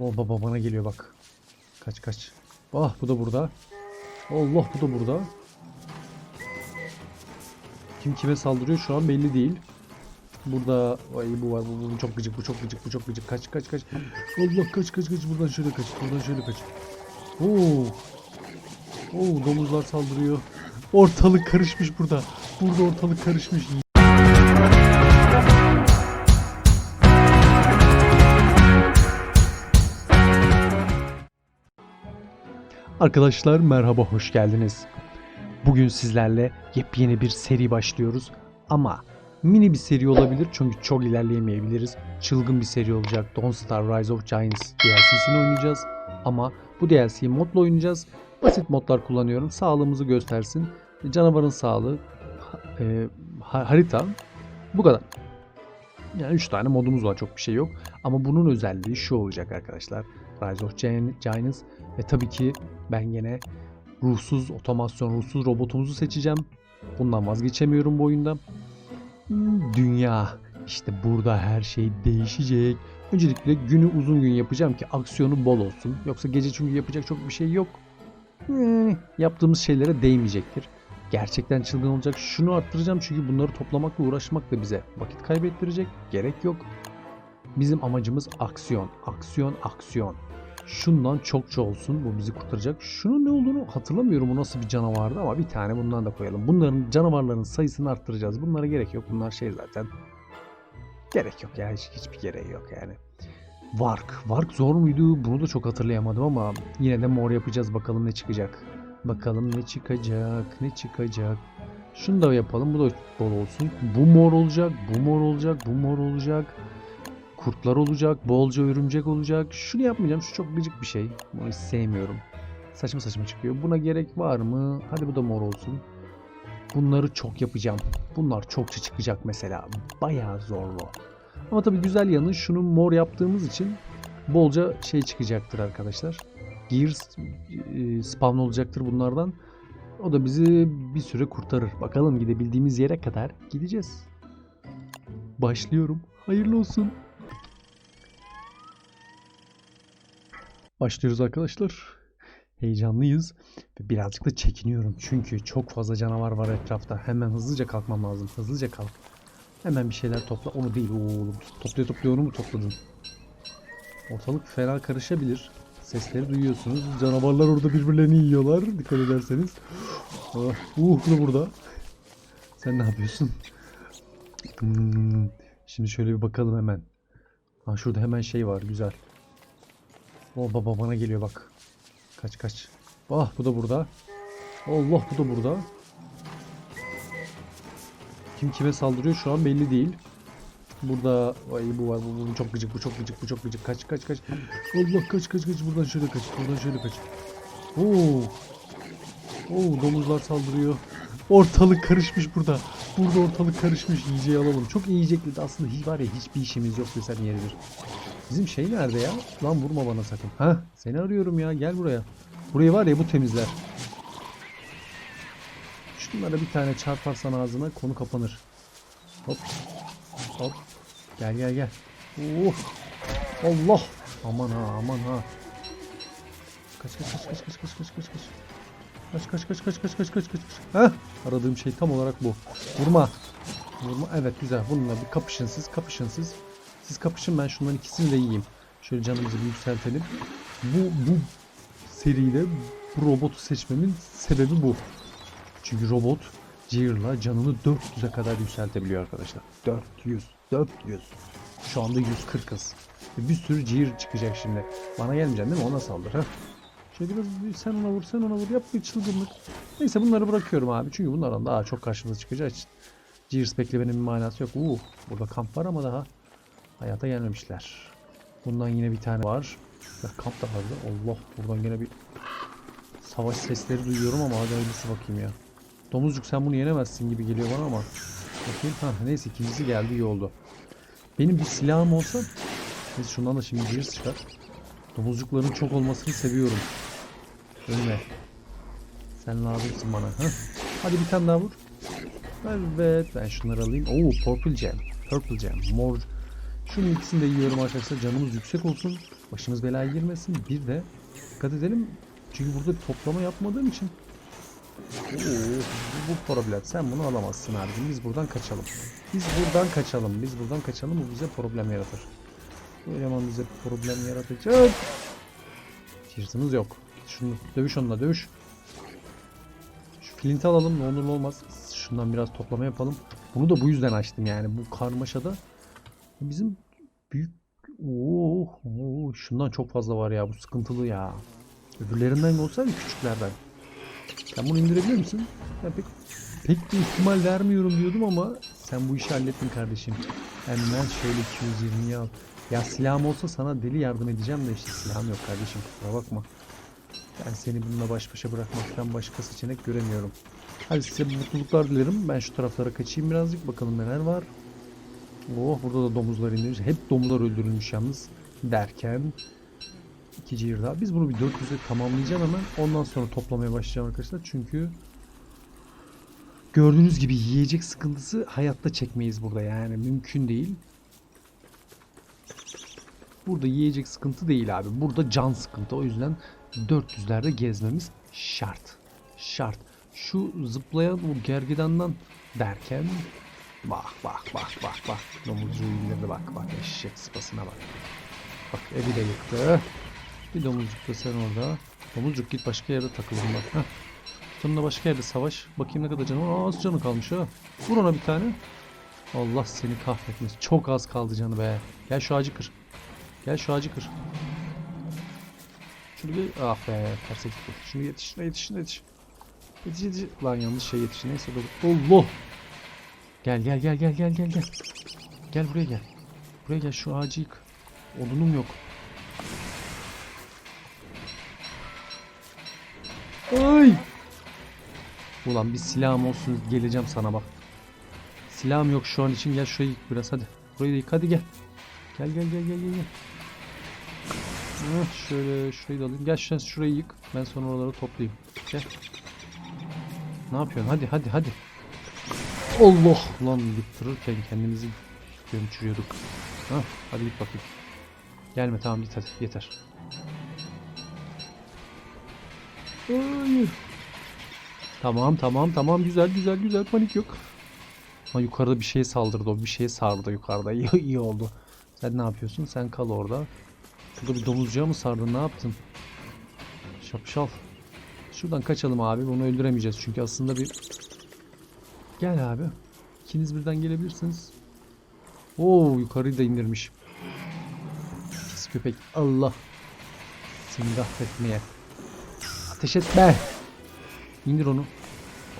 O baba bana geliyor bak. Kaç kaç. Ah bu da burada. Allah bu da burada. Kim kime saldırıyor şu an belli değil. Burada ay bu var bu, bu çok gıcık bu çok gıcık bu çok gıcık kaç kaç kaç. Allah kaç kaç kaç buradan şöyle kaç buradan şöyle kaç. Oo. Oo domuzlar saldırıyor. Ortalık karışmış burada. Burada ortalık karışmış. Arkadaşlar merhaba hoş geldiniz. Bugün sizlerle yepyeni bir seri başlıyoruz. Ama mini bir seri olabilir çünkü çok ilerleyemeyebiliriz. Çılgın bir seri olacak. Don't Star Rise of Giants DLC'sini oynayacağız. Ama bu DLC'yi modla oynayacağız. Basit modlar kullanıyorum. Sağlığımızı göstersin. Canavarın sağlığı, e, ha- harita. Bu kadar. Yani 3 tane modumuz var çok bir şey yok. Ama bunun özelliği şu olacak arkadaşlar. Rise of Gian- Giants ve tabii ki ben yine ruhsuz otomasyon, ruhsuz robotumuzu seçeceğim. Bundan vazgeçemiyorum bu oyunda. Dünya. İşte burada her şey değişecek. Öncelikle günü uzun gün yapacağım ki aksiyonu bol olsun. Yoksa gece çünkü yapacak çok bir şey yok. Hmm, Yaptığımız şeylere değmeyecektir. Gerçekten çılgın olacak. Şunu arttıracağım çünkü bunları toplamakla uğraşmak da bize vakit kaybettirecek. Gerek yok. Bizim amacımız aksiyon. Aksiyon, aksiyon. Şundan çokça olsun. Bu bizi kurtaracak. Şunun ne olduğunu hatırlamıyorum. Bu nasıl bir canavardı ama bir tane bundan da koyalım. Bunların canavarların sayısını arttıracağız. Bunlara gerek yok. Bunlar şey zaten. Gerek yok ya. Hiç, hiçbir gereği yok yani. Vark. Vark zor muydu? Bunu da çok hatırlayamadım ama yine de mor yapacağız. Bakalım ne çıkacak. Bakalım ne çıkacak. Ne çıkacak. Şunu da yapalım. Bu da bol olsun. Bu mor olacak. Bu mor olacak. Bu mor olacak kurtlar olacak, bolca örümcek olacak. Şunu yapmayacağım. Şu çok gıcık bir şey. Bunu hiç sevmiyorum. Saçma saçma çıkıyor. Buna gerek var mı? Hadi bu da mor olsun. Bunları çok yapacağım. Bunlar çokça çıkacak mesela. Bayağı zorlu. Ama tabii güzel yanı şunu mor yaptığımız için bolca şey çıkacaktır arkadaşlar. Gears e, spawn olacaktır bunlardan. O da bizi bir süre kurtarır. Bakalım gidebildiğimiz yere kadar gideceğiz. Başlıyorum. Hayırlı olsun. Başlıyoruz arkadaşlar. Heyecanlıyız ve birazcık da çekiniyorum. Çünkü çok fazla canavar var etrafta. Hemen hızlıca kalkmam lazım. Hızlıca kalk. Hemen bir şeyler topla. Onu değil oğlum. Topluyor topluyor onu mu topladın? Ortalık fena karışabilir. Sesleri duyuyorsunuz. Canavarlar orada birbirlerini yiyorlar. Dikkat ederseniz. Ah, uh, da burada. Sen ne yapıyorsun? Hmm, Şimdi şöyle bir bakalım hemen. Ha şurada hemen şey var. Güzel. O baba bana geliyor bak. Kaç kaç. Ah bu da burada. Allah bu da burada. Kim kime saldırıyor şu an belli değil. Burada ay bu var bu, bu çok gıcık bu çok gıcık bu çok gıcık kaç kaç kaç. Allah kaç kaç kaç buradan şöyle kaç buradan şöyle kaç. Oo. Oo domuzlar saldırıyor. Ortalık karışmış burada. Burada ortalık karışmış. Yiyeceği alalım. Çok iyi yiyecekti. Aslında hiç var ya hiçbir işimiz yok desem yeridir. Bizim şey nerede ya? Lan vurma bana sakın. Ha, seni arıyorum ya. Gel buraya. Burayı var ya bu temizler. Şunlara bir tane çarparsan ağzına konu kapanır. Hop. Hop. Gel gel gel. Oh. Allah. Aman ha aman ha. Kaç kaç kaç kaç kaç kaç kaç kaç kaç. Kaç kaç kaç kaç kaç kaç kaç kaç. Heh. Aradığım şey tam olarak bu. Vurma. Vurma. Evet güzel. Bununla bir kapışın siz. Kapışın siz. Siz kapışın ben şunların ikisini de yiyeyim. Şöyle canımızı bir yükseltelim. Bu, bu seride bu robotu seçmemin sebebi bu. Çünkü robot Gear'la canını 400'e kadar yükseltebiliyor arkadaşlar. 400. 400. Şu anda 140'ız. Ve bir sürü Gear çıkacak şimdi. Bana gelmeyeceksin değil mi? Ona saldır ha. Şöyle biraz bir sen ona vur sen ona vur yap bir çılgınlık. Neyse bunları bırakıyorum abi. Çünkü bunlardan daha çok karşımıza çıkacağı için. Gears beklemenin bir manası yok. Uuu burada kamp var ama daha hayata gelmemişler. Bundan yine bir tane var. Ya kamp da vardı. Allah buradan yine bir savaş sesleri duyuyorum ama hadi hayırlısı bakayım ya. Domuzcuk sen bunu yenemezsin gibi geliyor bana ama. Bakayım. Ha, neyse ikincisi geldi iyi oldu. Benim bir silahım olsa neyse şundan da şimdi bir çıkar. Domuzcukların çok olmasını seviyorum. Ölme. Sen lazımsın bana. Heh. Hadi bir tane daha vur. Evet ben şunları alayım. Oo purple gem. Purple gem. Mor. Şunun ikisini de yiyorum arkadaşlar. Canımız yüksek olsun. Başımız belaya girmesin. Bir de dikkat edelim. Çünkü burada bir toplama yapmadığım için. Oo, bu, problem. Sen bunu alamazsın abicim. Biz buradan kaçalım. Biz buradan kaçalım. Biz buradan kaçalım. Bu bize problem yaratır. Bu eleman bize problem yaratacak. Hırsımız yok. Şunu dövüş onunla dövüş. Şu flinti alalım ne olur ne olmaz. Şundan biraz toplama yapalım. Bunu da bu yüzden açtım yani bu karmaşada. Bizim büyük Oo, oo, şundan çok fazla var ya bu sıkıntılı ya. Öbürlerinden olsaydı küçüklerden. Sen bunu indirebilir misin? Ben pek, pek de ihtimal vermiyorum diyordum ama sen bu işi hallettin kardeşim. Hemen şöyle 220'yi al. Ya silahım olsa sana deli yardım edeceğim de işte silahım yok kardeşim kusura bakma. Ben seni bununla baş başa bırakmaktan başka seçenek göremiyorum. Hadi size mutluluklar dilerim. Ben şu taraflara kaçayım birazcık bakalım neler var. Oh burada da domuzlar inmiş. Hep domuzlar öldürülmüş yalnız derken iki cihir daha. Biz bunu bir 400'e tamamlayacağım hemen. Ondan sonra toplamaya başlayacağım arkadaşlar. Çünkü gördüğünüz gibi yiyecek sıkıntısı hayatta çekmeyiz burada yani mümkün değil. Burada yiyecek sıkıntı değil abi. Burada can sıkıntı. O yüzden 400'lerde gezmemiz şart. Şart. Şu zıplayan o gergedandan derken bak bak bak bak bak. Domuzcuğu indirdi bak bak eşek sıpasına bak. Bak evi de yıktı. Bir domuzcuk da sen orada. Domuzcuk git başka yerde takılın bak. Heh. Sonunda başka yerde savaş. Bakayım ne kadar canı var. Az canı kalmış ha. Vur ona bir tane. Allah seni kahretmesin. Çok az kaldı canı be. Gel şu ağacı kır. Gel şu ağacı kır. Şunu bir... Ah be terse gitti. Şunu yetiş, yetiş, yetiş. Yetiş, yetiş. Lan yanlış şey yetiş. Neyse. Allah! Gel gel gel gel gel gel gel. Gel buraya gel. Buraya gel şu ağacı yık. Odunum yok. Ay! Ulan bir silahım olsun geleceğim sana bak. Silahım yok şu an için gel şurayı yık biraz hadi. Burayı da yık hadi gel. Gel gel gel gel gel. gel. Heh, şöyle şurayı da alayım. Gel sen şurayı yık. Ben sonra oraları toplayayım. Gel. Ne yapıyorsun? Hadi hadi hadi. Allah lan yıktırırken kendimizi gömçürüyorduk. Ha, hadi git bakayım. Gelme tamam git hadi yeter. Hayır. Tamam tamam tamam güzel güzel güzel panik yok. Ha yukarıda bir şey saldırdı o bir şeye sardı yukarıda iyi, iyi oldu. Sen ne yapıyorsun? Sen kal orada. Şurada bir domuzcuğa mı sardın ne yaptın? Şapşal. Şuradan kaçalım abi bunu öldüremeyeceğiz çünkü aslında bir... Gel abi. İkiniz birden gelebilirsiniz. Oo yukarıyı da indirmiş. Pis köpek. Allah. Seni kahretmeye. Ateş etme. İndir onu.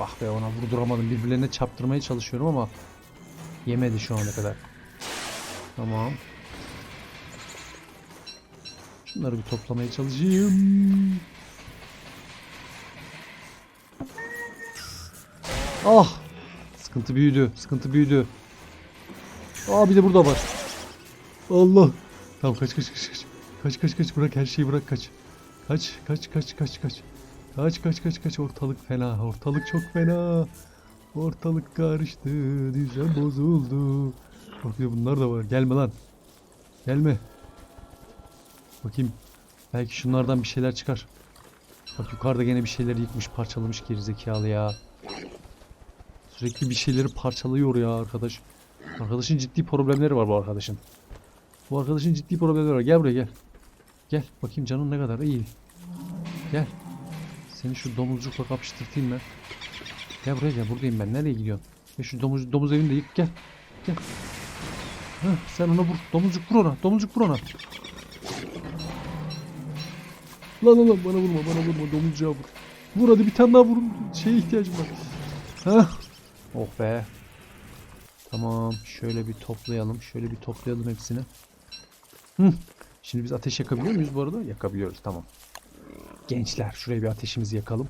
Ah be ona vurduramadım. Birbirlerine çarptırmaya çalışıyorum ama yemedi şu ana kadar. Tamam. Şunları bir toplamaya çalışayım. Ah! Sıkıntı büyüdü. Sıkıntı büyüdü. Aa bir de burada var. Allah. Tamam kaç kaç kaç kaç. Kaç kaç kaç bırak her şeyi bırak kaç. Kaç kaç kaç kaç kaç. Kaç kaç kaç kaç ortalık fena. Ortalık çok fena. Ortalık karıştı. Düzen bozuldu. Bak bir de bunlar da var. Gelme lan. Gelme. Bakayım. Belki şunlardan bir şeyler çıkar. Bak yukarıda gene bir şeyleri yıkmış, parçalamış gerizekalı ya. Sürekli bir şeyleri parçalıyor ya arkadaş. Arkadaşın ciddi problemleri var bu arkadaşın. Bu arkadaşın ciddi problemleri var. Gel buraya gel. Gel. Bakayım canın ne kadar iyi. Gel. Seni şu domuzcukla kapıştırtayım ben. Gel buraya gel. Buradayım ben. Nereye gidiyorsun? Gel şu domuz, domuz evini de yık. Gel. Gel. Heh, sen ona vur. Domuzcuk vur ona. Domuzcuk vur ona. Lan lan bana vurma bana vurma domuzcuğa vur. Vur hadi bir tane daha vurun. Şeye ihtiyacım var. Hah. Oh be. Tamam şöyle bir toplayalım. Şöyle bir toplayalım hepsini. Hı. Şimdi biz ateş yakabiliyor muyuz bu arada? Yakabiliyoruz tamam. Gençler şuraya bir ateşimizi yakalım.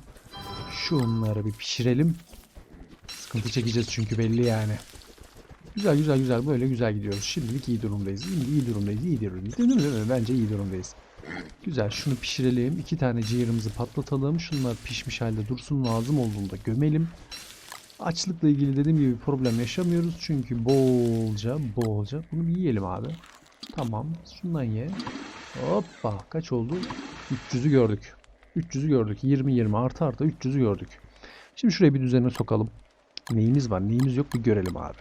Şunları bir pişirelim. Sıkıntı çekeceğiz çünkü belli yani. Güzel güzel güzel böyle güzel gidiyoruz. Şimdilik iyi durumdayız. İyi, iyi durumdayız. iyi durumdayız. Değil mi? Değil mi? Bence iyi durumdayız. Güzel şunu pişirelim. İki tane ciğerimizi patlatalım. Şunlar pişmiş halde dursun lazım olduğunda gömelim. Açlıkla ilgili dediğim gibi problem yaşamıyoruz. Çünkü bolca bolca bunu bir yiyelim abi. Tamam. Şundan ye. Hoppa kaç oldu? 300'ü gördük. 300'ü gördük. 20 20 artı artı 300'ü gördük. Şimdi şuraya bir düzene sokalım. Neyimiz var neyimiz yok bir görelim abi.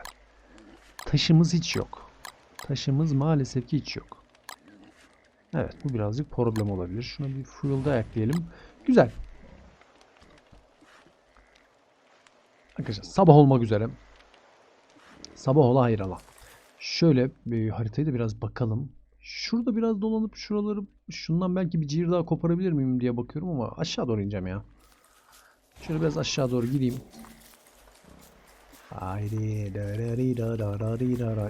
Taşımız hiç yok. Taşımız maalesef ki hiç yok. Evet bu birazcık problem olabilir. Şuna bir fuel'da ekleyelim. Güzel. Arkadaşlar sabah olmak üzere. Sabah ola hayrola. Şöyle bir haritayı da biraz bakalım. Şurada biraz dolanıp şuraları şundan belki bir cihir daha koparabilir miyim diye bakıyorum ama aşağı doğru ineceğim ya. Şöyle biraz aşağı doğru gideyim.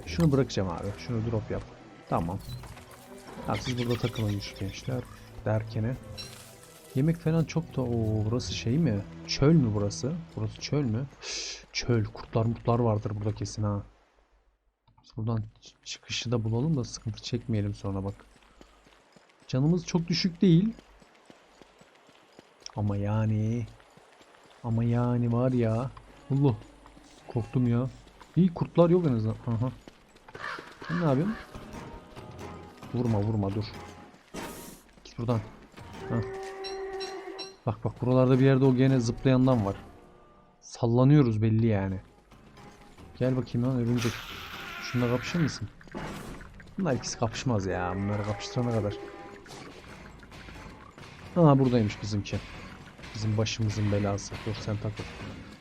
Şunu bırakacağım abi. Şunu drop yap. Tamam. Siz burada takılın gençler derkene. Yemek falan çok da o burası şey mi? Çöl mü burası? Burası çöl mü? Çöl. Kurtlar mutlar vardır burada kesin ha. Buradan çıkışı da bulalım da sıkıntı çekmeyelim sonra bak. Canımız çok düşük değil. Ama yani ama yani var ya. Allah. Korktum ya. İyi kurtlar yok en azından. Aha. Sen ne yapıyorsun? Vurma vurma dur. Git buradan. Hah. Bak bak buralarda bir yerde o gene zıplayandan var. Sallanıyoruz belli yani. Gel bakayım lan örümcek. Şununla kapışır mısın? Bunlar ikisi kapışmaz ya. Bunları kapıştırana kadar. Aa buradaymış bizimki. Bizim başımızın belası. Dur sen takıl.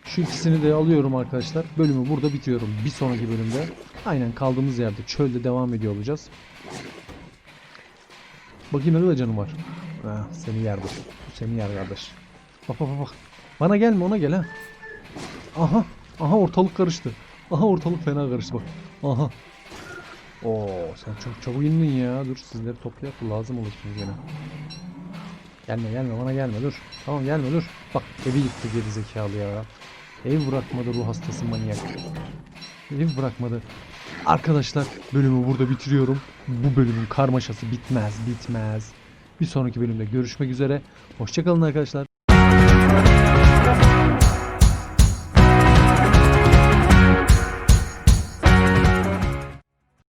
Şu ikisini de alıyorum arkadaşlar. Bölümü burada bitiriyorum. Bir sonraki bölümde aynen kaldığımız yerde çölde devam ediyor olacağız. Bakayım ne kadar canım var. Ha, seni yer bu. Seni yer kardeş. Bak bak bak. Bana gelme ona gel ha. Aha. Aha ortalık karıştı. Aha ortalık fena karıştı bak. Aha. Oo sen çok çabuk indin ya. Dur sizleri toplayak lazım olursunuz gene. Gelme gelme bana gelme dur. Tamam gelme dur. Bak evi yıktı geri zekalı ya. Ev bırakmadı ruh hastası manyak. Ev bırakmadı. Arkadaşlar bölümü burada bitiriyorum. Bu bölümün karmaşası bitmez bitmez. Bir sonraki bölümde görüşmek üzere. Hoşçakalın arkadaşlar.